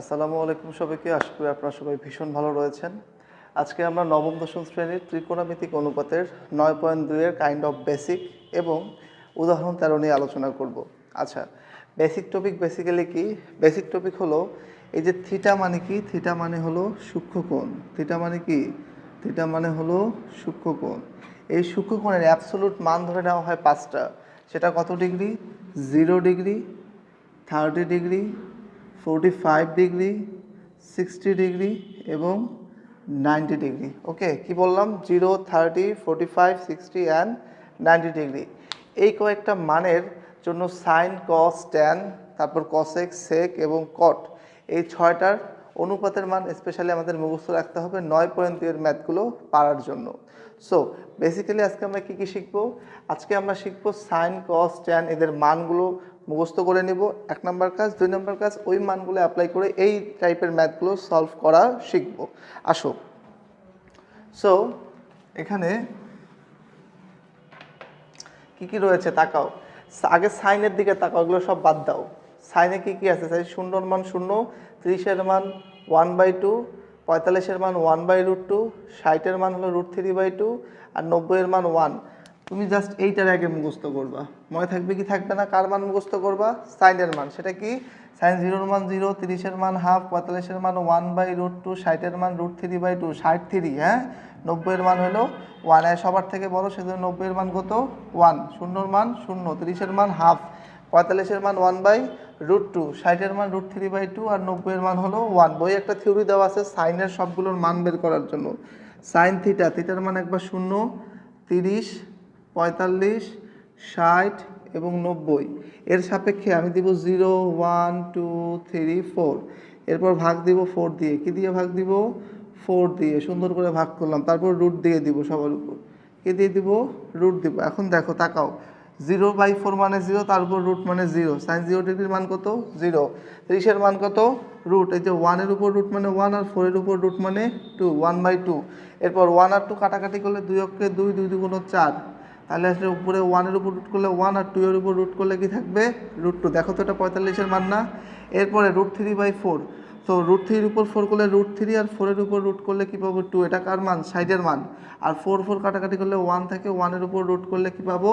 আসসালামু আলাইকুম সবাইকে। আশা করি আপনারা সবাই ভীষণ ভালো রয়েছেন। আজকে আমরা নবম, দশম শ্রেণির ত্রিকোণামিতিক অনুপাতের নয় পয়েন্ট দুইয়ের কাইন্ড অফ বেসিক এবং উদাহরণ তেরো নিয়ে আলোচনা করব। আচ্ছা বেসিক টপিক বেসিক্যালি কি? বেসিক টপিক হলো এই যে থিটা মানে কি? থিটা মানে হলো সূক্ষ্মকোণ। থিটা মানে কি? থিটা মানে হলো সূক্ষ্মকোণ। এই সূক্ষ্মকোণের অ্যাবসোলুট মান ধরে নেওয়া হয় পাঁচটা। সেটা কত degree? Zero degree thirty degree forty five degree sixty degree এবং নাইনটি ডিগ্রি ওকে কি বললাম? Zero thirty forty five sixty and ninety degree এই কয়েকটা মানের জন্য সাইন কস ট্যান তারপর কসেক সেক এবং কট এই ছয়টার অনুপাতের মান স্পেশালি আমাদের মুখস্থ রাখতে হবে নয় পয়েন্ট দুইয়ের ম্যাথগুলো পারার জন্য। সো বেসিক্যালি আজকে আমরা কী কী শিখব? আজকে আমরা শিখব সাইন কস ট্যান এদের মানগুলো মুখস্থ করে নেব, এক নম্বর কাজ, দুই নম্বর কাজ, ওই মানগুলো অ্যাপ্লাই করে এই টাইপের ম্যাথগুলো সলভ করা শিখব। আসো। সো এখানে কি কি রয়েছে তাকাও। আগে সাইনের দিকে তাকাও, এগুলো সব বাদ দাও। সাইনে কি কি আছে? সাইন শূন্যর মান শূন্য, ত্রিশের মান ওয়ান বাই টু পঁয়তাল্লিশের মান ওয়ান বাই রুট টু ষাটের মান হলো রুট থ্রি বাই টু আর নব্বইয়ের মান ওয়ান তুমি জাস্ট এইটার আগে মুখস্থ করবা। মনে থাকবে কি থাকবে না, কার মান মুখস্থ করবা? সাইনের মান, সেটা কি? সাইন জিরোর মান জিরো তিরিশের মান হাফ পঁয়তাল্লিশের মান ওয়ান বাই রুট টু ষাটের মান রুট থ্রি বাই টু ষাট থ্রি হ্যাঁ? নব্বইয়ের মান হলো ওয়ান সবার থেকে বড়, সেজন্য নব্বইয়ের মান কত? ওয়ান শূন্যর মান শূন্য, তিরিশের মান হাফ পঁয়তাল্লিশের মান ওয়ান বাই রুট টু ষাটের মান রুট থ্রি বাই টু আর নব্বইয়ের মান হলো ওয়ান বই একটা থিওরি দেওয়া আছে সাইনের সবগুলোর মান বের করার জন্য। সাইন থিটা থিটার মান একবার শূন্য, তিরিশ পঁয়তাল্লিশ, ষাট এবং নব্বই। এর সাপেক্ষে আমি দিব zero, one, two, three, four. এরপর ভাগ দিব ফোর দিয়ে। কি দিয়ে ভাগ দিব? ফোর দিয়ে। সুন্দর করে ভাগ করলাম। তারপর রুট দিয়ে দিব সবার উপর। কি দিয়ে দিব? রুট দিব। এখন দেখো, তাকাও। জিরো বাই ফোর মানে জিরো তার উপর রুট মানে জিরো। সাইন জিরো ডিগ্রির মান কত? জিরো। ত্রিশের মান কত? রুট। এই যে ওয়ানের উপর রুট মানে ওয়ান আর ফোরের উপর রুট মানে টু, ওয়ান বাই টু। এরপর ওয়ান আর টু কাটাকাটি করলে দুই অক্ষে দুই দুই, দুগুণ চার। তাহলে আসলে উপরে ওয়ানের উপর রুট করলে ওয়ান আর টু এর উপর রুট করলে কি থাকবে? রুট টু দেখো তো এটা পঁয়তাল্লিশের মান না? এরপরে রুট থ্রি বাই ফোর তো রুট থ্রির উপর ফোর করলে রুট থ্রি আর ফোরের উপর রুট করলে কী পাবো টু এটা কার মান? সাইডের মান। আর ফোর ফোর কাটাকাটি করলে ওয়ান থাকে ওয়ানের উপর রুট করলে কী পাবো?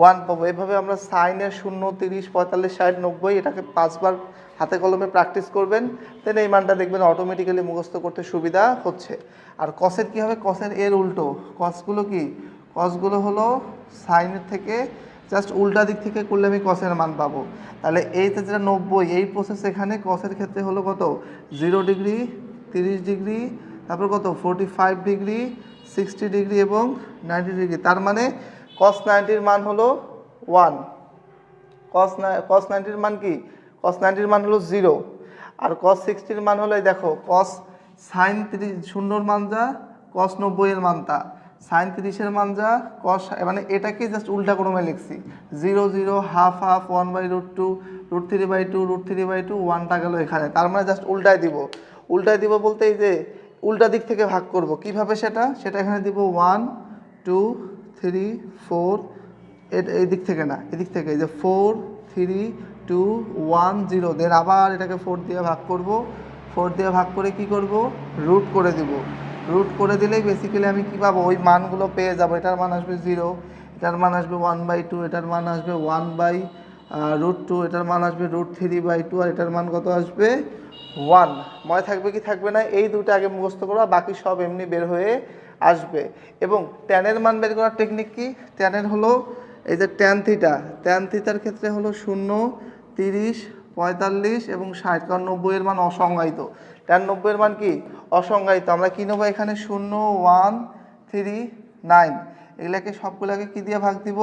ওয়ান পাবো। এভাবে আমরা সাইনের শূন্য, তিরিশ, পঁয়তাল্লিশ, ষাট, নব্বই এটাকে পাঁচবার হাতে কলমে প্র্যাকটিস করবেন। দেন এই মানটা দেখবেন অটোমেটিক্যালি মুখস্থ করতে সুবিধা হচ্ছে। আর কসের কী হবে? কসের এর উল্টো। কসগুলো কি? কসগুলো হলো সাইনের থেকে জাস্ট উল্টা দিক থেকে করলে আমি কসের মান পাবো। তাহলে এইতে যেটা নব্বই, এই প্রসেস এখানে কসের ক্ষেত্রে হলো কত? জিরো ডিগ্রি তিরিশ ডিগ্রি তারপর কত? Forty five degree sixty degree এবং নাইনটি ডিগ্রি তার মানে কস নাইনটির মান হলো ওয়ান কস কস নাইনটির মান কি? কস নাইনটির মান হলো জিরো আর কস সিক্সটির মান হলো দেখো কস সাইন তিরিশ, শূন্যর মান যা কস নব্বইয়ের মান তা। সাইন তিরিশের মান যা কস মানে এটাকে জাস্ট উল্টা ক্রমে লিখছি। Zero zero half half one by root two root three by two root three by two ওয়ানটা গেল এখানে। তার মানে জাস্ট উল্টায় দিব। উল্টায় দিব বলতে এই যে উল্টা দিক থেকে ভাগ করব। কীভাবে সেটা? সেটা এখানে দিব ওয়ান টু থ্রি ফোর এই দিক থেকে না এদিক থেকে, এই যে four three two one zero then আবার এটাকে ফোর দিয়ে ভাগ করব। ফোর দিয়ে ভাগ করে কি করব? রুট করে দিব। রুট করে দিলেই বেসিক্যালি আমি কী পাবো? ওই মানগুলো পেয়ে যাব। এটার মান আসবে জিরো এটার মান আসবে ওয়ান বাই টু এটার মান আসবে ওয়ান বাই রুট টু এটার মান আসবে রুট থ্রি বাই টু আর এটার মান কত আসবে? ওয়ান মনে থাকবে কি থাকবে না? এই দুটো আগে মুখস্থ করো বাকি সব এমনি বের হয়ে আসবে। এবং ট্যানের মান বের করার টেকনিক কি? ট্যানের হলো এই যে ট্যান থিটা ট্যান থিটার ক্ষেত্রে হলো শূন্য, তিরিশ, পঁয়তাল্লিশ এবং ষাট, কারণ নব্বইয়ের মান অসংজ্ঞায়িত। ট্যান নব্বইয়ের মান কি? অসংজ্ঞায়িত। আমরা কী নেব এখানে? শূন্য, ওয়ান, থ্রি, নাইন। এগুলাকে সবগুলোকে কী দিয়ে ভাগ দিব?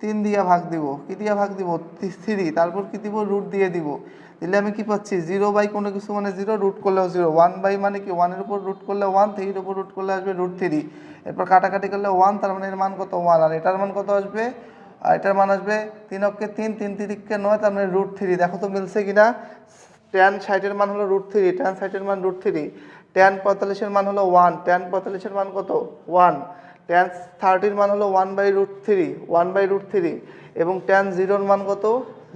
তিন দিয়ে ভাগ দিব। কী দিয়ে ভাগ দিব? থ্রি তারপর কী দিব? রুট দিয়ে দিব। দিলে আমি কি পাচ্ছি? জিরো বাই কোনো কিছু মানে জিরো, রুট করলেও জিরো। ওয়ান বাই মানে কি? ওয়ানের উপর রুট করলে ওয়ান, থ্রির উপর রুট করলে আসবে রুট থ্রি। এরপর কাটাকাটি করলে ওয়ান, তার মানে এর মান কত? ওয়ান। আর এটার মান কত আসবে? আর এটার মান আসবে তিন অক্ষে তিন তিন তিরিককে নয়, তার মানে রুট থ্রি। দেখো তো মিলছে কিনা? ট্যান সাইটের মান হলো রুট থ্রি ট্যান সাইটের মান রুট থ্রি ট্যান পঁয়তাল্লিশের মান হলো ওয়ান ট্যান পঁয়তাল্লিশের মান কত? ওয়ান ট্যান থার্টির মান হলো one by root three one by root three এবং ট্যান জিরোর মান কত?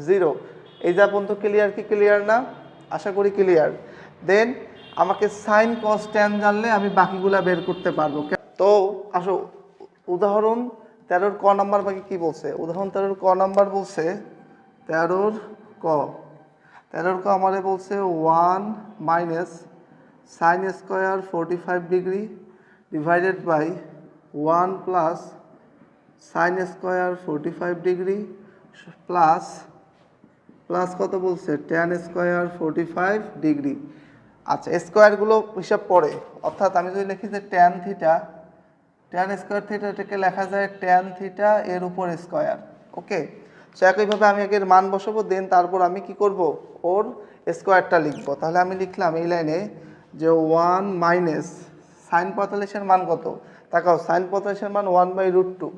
জিরো এই যা পর্যন্ত ক্লিয়ার কি ক্লিয়ার না? আশা করি ক্লিয়ার দেন আমাকে সাইন কস ট্যান জানলে আমি বাকিগুলা বের করতে পারব। তো, আসো, উদাহরণ তেরোর ক নাম্বার বাকি কি বলছে? উদাহরণ তেরোর ক নাম্বার বলছে, তেরোর ক। ক আমারে বলছে one minus sine square forty five degree divided by one plus sine square forty five degree plus plus কত বলছে? Tan square forty five degree আচ্ছা স্কোয়ারগুলো হিসাব পড়ে। অর্থাৎ আমি যদি লিখি যে tan theta tan square theta এটাকে লেখা যায় ট্যান থিটা এর উপর স্কোয়ার ওকে সো একইভাবে আমি এর মান বসাবো দেন তারপর আমি কি করব? ওর স্কোয়ারটা লিখব। তাহলে আমি লিখলাম এই লাইনে যে ওয়ান মাইনাস সাইন পঁয়তাল্লিশের মান কত? তাকাও সাইন পঁয়তাল্লিশের মান ওয়ান বাই রুট টু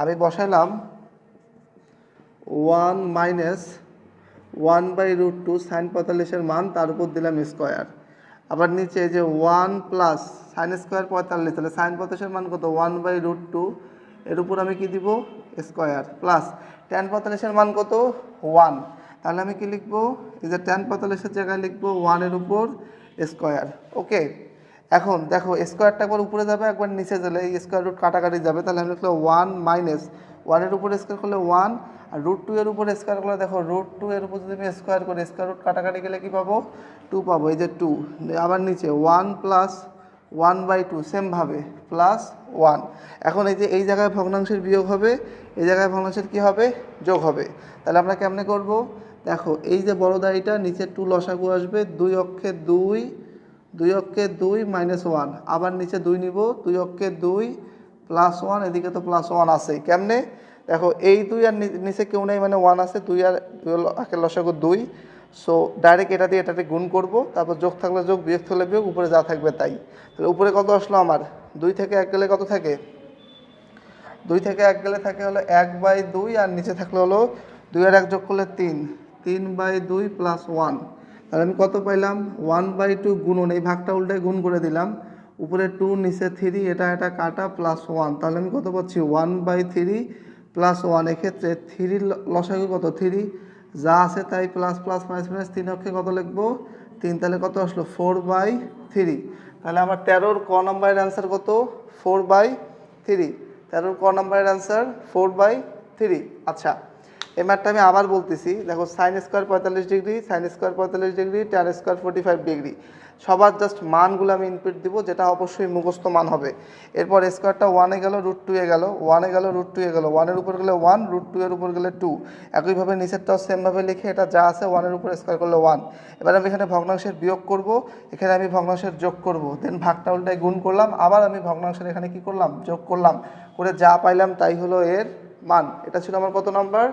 আমি বসাইলাম one minus one by root two sine পঁয়তাল্লিশের মান, তার উপর দিলাম স্কোয়ার আবার নিচে যে ওয়ান প্লাস সাইন স্কোয়ার পঁয়তাল্লিশ, তাহলে সাইন পঁয়তাল্লিশের মান কত? ওয়ান বাই রুট টু এর উপর আমি কি দিব? স্কোয়ার প্লাস টেন পঁয়তাল্লিশের মান কত? ওয়ান তাহলে আমি কি লিখব? এই যে টেন পঁয়তাল্লিশের জায়গায় লিখব ওয়ানের উপর স্কোয়ার। ওকে এখন দেখো, স্কোয়ারটা একবার উপরে যাবে, একবার নিচে গেলে এই স্কোয়ার রুট কাটাকাটি যাবে। তাহলে আমি লিখলো ওয়ান মাইনাস ওয়ানের উপর স্কোয়ার করলে ওয়ান আর রুট টু এর উপর স্কোয়ার করলে দেখো রুট টু এর উপর যদি আমি স্কোয়ার করি, স্কোয়ার রুট কাটাকাটি গেলে কি পাবো? টু পাবো। এই যে টু আবার নিচে one plus one by two সেমভাবে প্লাস ওয়ান এখন এই যে এই জায়গায় ভগ্নাংশের বিয়োগ হবে, এই জায়গায় ভগ্নাংশের কি হবে? যোগ হবে। তাহলে আমরা কেমনে করব? দেখো, এই যে বড় দাড়িটা, নিচে টু লসাগু আসবে, দুই অক্ষে দুই দুই অক্ষে দুই মাইনাস ওয়ান আবার নিচে দুই নিব, দুই অক্ষে দুই প্লাস ওয়ান এদিকে তো প্লাস ওয়ান আছে। কেমনে? দেখো, এই দুই আর নিচে কেউ নেই মানে ওয়ান আছে, দুই আর একের লসাগু দুই। সো ডাইরেক্ট এটা দিয়ে এটাতে গুণ করব, তারপর যোগ থাকলে যোগ, বিয়োগ থাকলে বিয়োগ, উপরে যা থাকবে তাই। তাহলে উপরে কত আসলো আমার? দুই থেকে এক গেলে কত থাকে? দুই থেকে এক গেলে থাকে হলো এক বাই দুই, আর নিচে থাকলে হলো দুই আর এক যোগ করলে তিন। তিন বাই দুই প্লাস ওয়ান তাহলে আমি কত পাইলাম? ওয়ান বাই টু গুণন, এই ভাগটা উল্টায় গুণ করে দিলাম। উপরে টু নিচে থ্রি এটা এটা কাটা প্লাস ওয়ান তাহলে আমি কত পাচ্ছি? One by three plus one এক্ষেত্রে থ্রির লসাগু কত? থ্রি যা আছে তাই প্লাস প্লাস মাইনাস মাইনাস তিন অক্ষে কত লিখব? তিন, তাহলে কত আসলো? ফোর বাই থ্রি তাহলে আমার তেরোর ক নম্বরের অ্যান্সার কত? ফোর বাই থ্রি তেরোর ক নম্বরের অ্যান্সার ফোর বাই থ্রি আচ্ছা এই ম্যাটটা আমি আবার বলতেছি। দেখো সাইন স্কোয়ার পঁয়তাল্লিশ ডিগ্রি সাইন স্কোয়ার পঁয়তাল্লিশ degree tan square forty five degree সবার জাস্ট মানগুলো আমি ইনপুট দিব, যেটা অবশ্যই মুখস্থ মান হবে। এরপর স্কোয়ারটা ওয়ানে গেল রুট টুয়ে গেল ওয়ানে গেল রুট টুয়ে গেল ওয়ানের উপর গেলে ওয়ান রুট টু এর উপর গেলে টু একইভাবে নিচেরটাও সেমভাবে লিখে এটা যা আছে ওয়ানের উপর স্কোয়ার করলে ওয়ান এবার আমি এখানে ভগ্নাংশের বিয়োগ করব, এখানে আমি ভগ্নাংশের যোগ করব। দেন ভাগটা উল্টায় গুণ করলাম, আবার আমি ভগ্নাংশের এখানে কি করলাম? যোগ করলাম। করে যা পাইলাম তাই হলো এর মান। এটা ছিল আমার কত নম্বর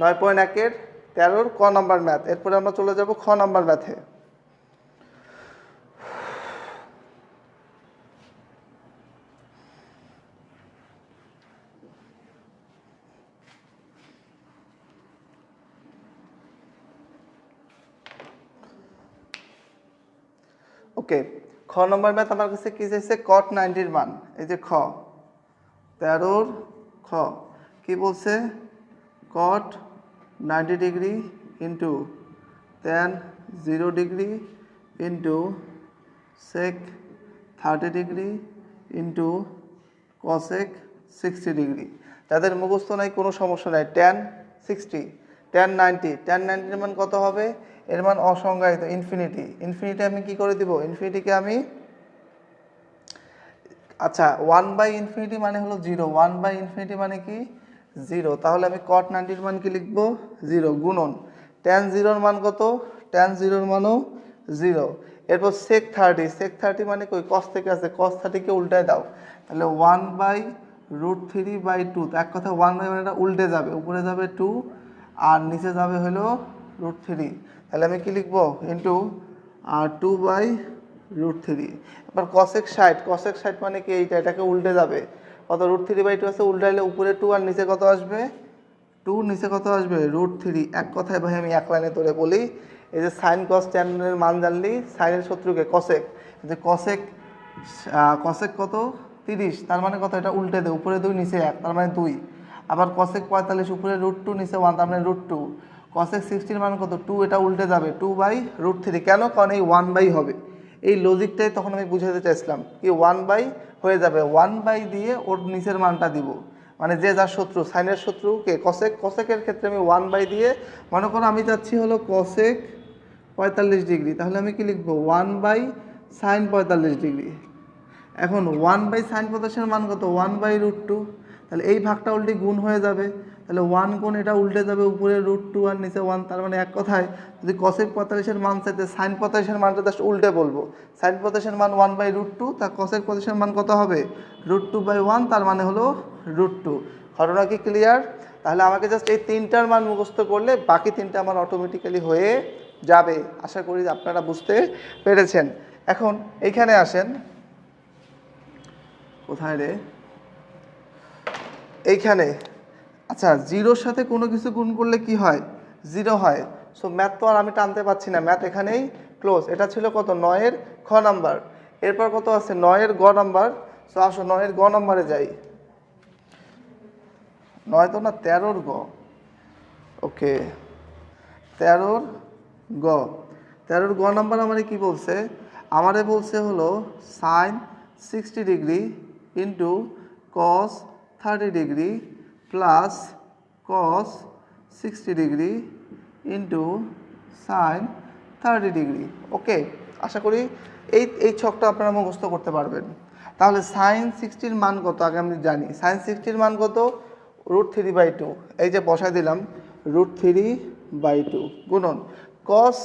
নয় পয়েন্ট একের তেরোর ক নাম্বার ম্যাথ এরপরে আমরা চলে যাব খ নাম্বার ম্যাথে ওকে খ নম্বর ম্যাথ আমার কাছে কি চাইছে? কট নাইনটির মান, এই যে খ। তেরোর খ, কি বলছে? Cot ninety degree into tan zero degree into sec thirty degree into cosec sixty degree যাদের মুখস্থ নাই, কোনো সমস্যা নাই। Tan sixty tan ninety tan নাইনটির মান কত হবে? এর মান অসংজ্ঞায়িত ইনফিনিটি ইনফিনিটি আমি কি করে দিব? ইনফিনিটিকে আমি আচ্ছা ওয়ান বাই ইনফিনিটি মানে হলো জিরো ওয়ান বাই ইনফিনিটি মানে কি? জিরো তাহলে আমি কট নাইনটির মান কি লিখব? জিরো গুণন। টেন জিরোর মান কত? টেন জিরোর মানও জিরো এরপর সেক থার্টি সেক থার্টি মানে কই? কস থেকে আছে। কস থার্টিকে উল্টায় দাও। তাহলে one by root three by two এক কথা ওয়ান বাই মানে উল্টে যাবে। উপরে যাবে টু আর নিচে যাবে হলো রুট থ্রি তাহলে আমি কি লিখব? Into two by root three এবার কসেক ষাট কসেক ষাট মানে কি এইটা? এটাকে উল্টে যাবে। কত? রুট থ্রি বাই টু আছে, উল্টাইলে উপরে টু আর নিচে কত আসবে? টু নিচে কত আসবে? রুট থ্রি এক কথায় ভাই আমি এক লাইনে তোরে বলি, এই যে সাইন কস ট্যানের মান জানলি সাইনের শত্রুকে কসেক যে কসেক কসেক কত? তিরিশ। তার মানে কত? এটা উল্টে দে, উপরে দুই, নিচে এক। তার মানে দুই। আবার কসেক পঁয়তাল্লিশ উপরে রুট টু নিচে ওয়ান তার মানে রুট টু কসেক সিক্সটির মান কত? টু এটা উল্টে যাবে। টু বাই রুট থ্রি কেন? কারণ এই ওয়ান বাই হবে। এই লজিকটাই তখন আমি বুঝাতে চাইছিলাম কি ওয়ান বাই হয়ে যাবে। ওয়ান বাই দিয়ে ওর নিচের মানটা দিব। মানে যে যার শত্রু সাইনের শত্রু কে? কসেক কসেকের ক্ষেত্রে আমি ওয়ান বাই দিয়ে, মনে করো আমি যাচ্ছি হলো কসেক পঁয়তাল্লিশ ডিগ্রি তাহলে আমি কি লিখব? ওয়ান বাই সাইন পঁয়তাল্লিশ ডিগ্রি এখন ওয়ান বাই সাইন পঁয়তাল্লিশের মান কত? ওয়ান বাই রুট টু তাহলে এই ভাগটা উল্টে গুণ হয়ে যাবে। তাহলে ওয়ান গুণ এটা উল্টে যাবে উপরে রুট টু আর নিচে ওয়ান তার মানে এক কথায় যদি কসেক পঁয়তাল্লিশের মান চাইতে সাইন পঁয়তাল্লিশের মানটা জাস্ট উল্টে বলব। সাইন পঁয়তাল্লিশের মান ওয়ান বাই রুট টু তা কসেক পঁয়তাল্লিশের মান কত হবে? রুট টু বাই ওয়ান তার মানে হলো রুট টু ঘটনা কি ক্লিয়ার তাহলে আমাকে জাস্ট এই তিনটার মান মুখস্থ করলে বাকি তিনটা আমার অটোমেটিক্যালি হয়ে যাবে। আশা করি আপনারা বুঝতে পেরেছেন। এখন এইখানে আসেন। কোথায় রে? এইখানে। আচ্ছা জিরোর সাথে কোনো কিছু গুণ করলে কি হয়? জিরো হয়। সো ম্যাথ তো আর আমি টানতে পাচ্ছি না। ম্যাথ এখানেই ক্লোজ এটা ছিল কত? নয়ের খ নাম্বার এরপর কত আছে? নয়ের গ নাম্বার সো আসো, নয়ের গ নাম্বারে যাই। নয় তো না, তেরোর গ। ওকে। তেরোর গ। তেরোর গ নাম্বার আমারে কি বলছে? আমারে বলছে হলো sine sixty degree into cos thirty degree plus cos sixty degree into sine thirty degree okay আশা করি এই এই ছকটা আপনারা মুখস্থ করতে পারবেন। তাহলে সাইন সিক্সটির মান কত? আগে আমি জানি। সাইন সিক্সটির মান কত? রুট থ্রি বাই টু এই যে বসাই দিলাম রুট থ্রি বাই টু গুণন। কস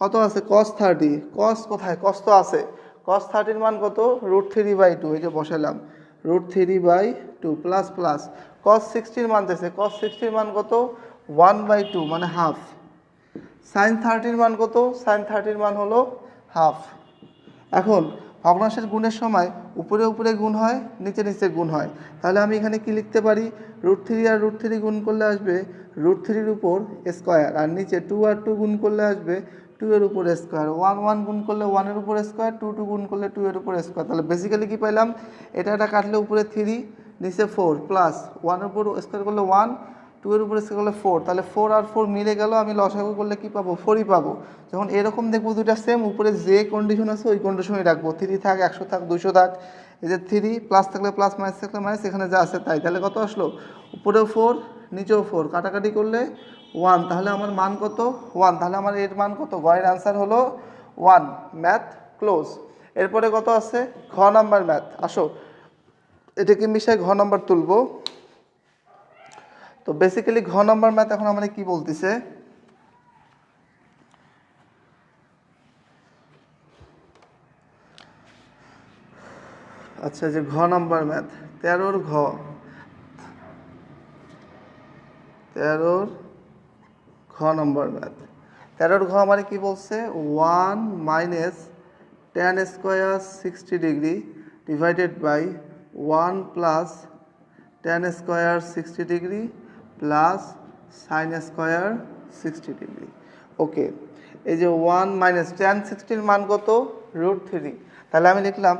কত আছে? কস থার্টি কস কোথায়? কস তো আছে। কস থার্টির মান কত? রুট থ্রি বাই টু এই যে বসালাম root three by two plus plus cos সিক্সটির মান দিয়েছে কস সিক্সটির মান কত? ওয়ান বাই টু মানে হাফ সাইন থার্টির মান কত? সাইন থার্টির মান হলো হাফ এখন, ভগ্নাংশের গুণের সময় উপরে উপরে গুণ হয়, নিচে নিচে গুণ হয়। তাহলে আমি এখানে কি লিখতে পারি? রুট থ্রি আর রুট থ্রি গুণ করলে আসবে রুট থ্রির উপর স্কোয়ার আর নিচে টু আর টু গুণ করলে আসবে টু এর উপর স্কোয়ার ওয়ান ওয়ান গুণ করলে ওয়ানের উপর স্কোয়ার টু টু গুণ করলে টু এর উপর স্কোয়ার তাহলে বেসিক্যালি কি পাইলাম? এটা এটা কাটলে উপরে থ্রি নিচে ফোর প্লাস ওয়ানের উপর স্কোয়ার করলে ওয়ান টু এর উপরে স্কোয়ার করলে ফোর তাহলে ফোর আর ফোর মিলে গেল, আমি লসাগু করলে কি পাবো? ফোরই পাবো। যখন এরকম দেখব দুইটা সেম উপরে যে কন্ডিশন আছে ওই কন্ডিশনই রাখব। থ্রি থাক, একশো থাক দুশো থাক। এই যে থ্রি প্লাস থাকলে প্লাস মাইনাস থাকলে মাইনাস এখানে যা আছে তাই। তাহলে কত আসলো? উপরেও ফোর নিচেও ফোর কাটাকাটি করলে ওয়ান, তাহলে আমার মান কত? ওয়ান, তাহলে আমার এর মান কত? গয়ের অ্যান্সার হলো ওয়ান ম্যাথ ক্লোজ এরপরে কত আছে? ঘ নাম্বার ম্যাথ আসো। এটাকে মিশায় ঘ নাম্বার তুলবো। তো বেসিক্যালি ঘ নাম্বার ম্যাথ এখন আমাদের কি বলতেছে? আচ্ছা যে ঘ নাম্বার ম্যাথ তেরোর ঘ, তেরোর ঘ নম্বর ম্যাথ তেরোর ঘ মানে কি বলছে? One minus tan square sixty degree divided by one plus tan square sixty degree plus sine square sixty degree. Okay, এই যে ওয়ান মাইনাস টেন সিক্সটির মান কত? Root three. তাহলে আমি লিখলাম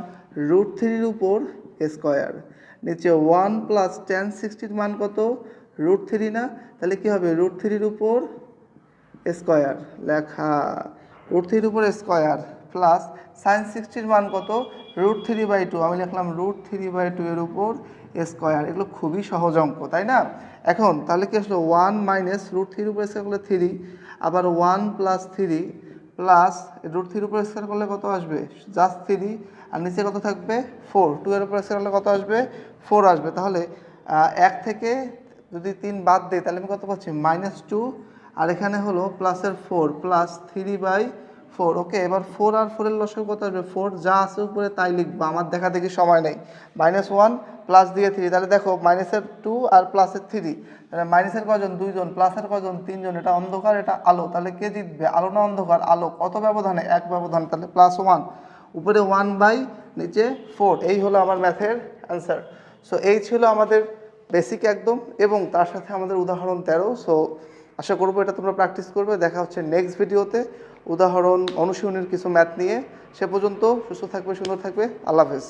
রুট থ্রির উপর স্কোয়ার। নিচে ওয়ান প্লাস টেন সিক্সটির মান কত? রুট থ্রি না। তাহলে কি হবে? রুট থ্রির উপর স্কোয়ার, লেখা রুট থ্রির উপর স্কোয়ার প্লাস সাইন সিক্সটির মান কত? রুট থ্রি বাই টু আমি লিখলাম রুট থ্রি বাই টু এর উপর স্কোয়ার, এগুলো খুবই সহজ অঙ্ক, তাই না? এখন তাহলে কি আসলো? ওয়ান মাইনাস রুট থ্রির উপর স্কোয়ার করলে থ্রি আবার one plus three plus root থ্রির উপর স্কোয়ার করলে কত আসবে? জাস্ট থ্রি আর নিচে কত থাকবে? ফোর টু এর উপর স্কোয়ার করলে কত আসবে? ফোর আসবে, তাহলে এক থেকে যদি তিন বাদ দেয় তাহলে আমি কত পাচ্ছি? মাইনাস টু আর এখানে হলো প্লাসের four plus three by four okay এবার ফোর আর ফোরের লসক কত আসবে। ফোর যা আছে উপরে তাই লিখব, আমার দেখা দেখি সময় নেই। মাইনাস ওয়ান প্লাস দিয়ে থ্রি তাহলে দেখো মাইনাসের টু আর প্লাসের থ্রি তাহলে মাইনাসের কজন দুইজন প্লাসের কজন তিনজন, এটা অন্ধকার, এটা আলো, তাহলে কে জিতবে? আলো না অন্ধকার? আলো। কত ব্যবধানে? এক ব্যবধান, তাহলে প্লাস ওয়ান উপরে ওয়ান বাই নিচে ফোর এই হলো আমার ম্যাথের অ্যান্সার সো এই ছিল আমাদের বেসিক একদম, এবং তার সাথে আমাদের উদাহরণ তেরো। সো আশা করব এটা তোমরা প্র্যাকটিস করবে। দেখা হচ্ছে নেক্সট ভিডিওতে উদাহরণ, অনুশীলনের কিছু ম্যাথ নিয়ে। সে পর্যন্ত সুস্থ থাকবে, সুন্দর থাকবে। আল্লাহ হাফেজ।